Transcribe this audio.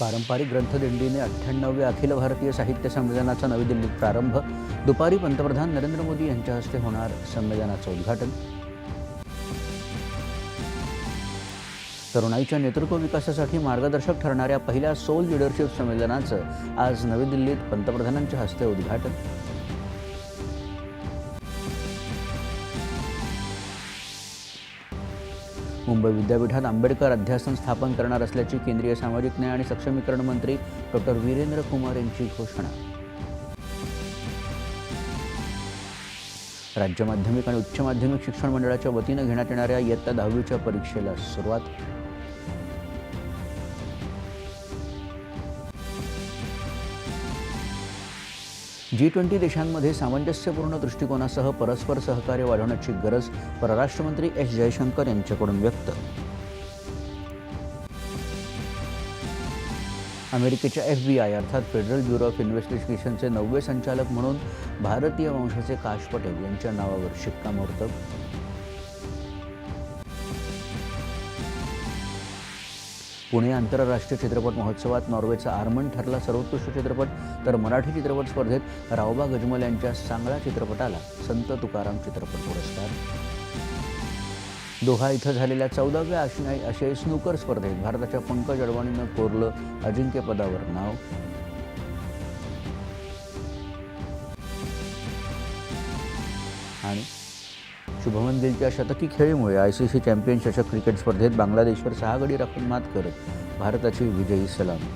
पारंपरिक ग्रंथदिंडीने अठ्ठ्याण्णव्या अखिल भारतीय साहित्य संमेलनाचा नवी दिल्लीत प्रारंभ. दुपारी पंतप्रधान नरेंद्र मोदी यांच्या हस्ते होणार संमेलनाचं उद्घाटन. तरुणाईच्या नेतृत्व विकासासाठी मार्गदर्शक ठरणाऱ्या पहिल्या सोल लिडरशिप संमेलनाचं आज नवी दिल्लीत पंतप्रधानांच्या हस्ते उद्घाटन. मुंबई विद्यापीठात आंबेडकर अध्यासन स्थापन करणार असल्याची केंद्रीय सामाजिक न्याय आणि सक्षमीकरण मंत्री डॉक्टर वीरेंद्र कुमार यांची घोषणा. राज्य माध्यमिक आणि उच्च माध्यमिक शिक्षण मंडळाच्या वतीनं घेण्यात येणाऱ्या इयत्ता दहावीच्या परीक्षेला सुरुवात. जी ट्वेंटी देशांमध्ये सामंजस्यपूर्ण दृष्टिकोनासह परस्पर सहकार्य वाढवण्याची गरज परराष्ट्रमंत्री एस जयशंकर यांच्याकडून व्यक्त. अमेरिकेच्या एफ बी आय अर्थात फेडरल ब्युरो ऑफ इन्व्हेस्टिगेशनचे नववे संचालक म्हणून भारतीय वंशाचे काश पटेल यांच्या नावावर शिक्कामोर्तब. पुणे आंतरराष्ट्रीय चित्रपट महोत्सवात नॉर्वेचा आर्मन ठरला सर्वोत्कृष्ट चित्रपट तर मराठी चित्रपट स्पर्धेत रावबा गजमल यांच्या सांगळा चित्रपटाला संत तुकाराम चित्रपट पुरस्कार. दोहा इथं झालेल्या चौदाव्या आशियाई आशियाई स्नूकर स्पर्धेत भारताच्या पंकज अडवाणीनं कोरलं अजिंक्यपदावर नाव. आणि शुभमन गिलच्या शतकी खेळीमुळे आय सी सी चॅम्पियन चषक क्रिकेट स्पर्धेत बांगलादेशवर सहा गडी राखून मात करत भारताची विजयी सलामी.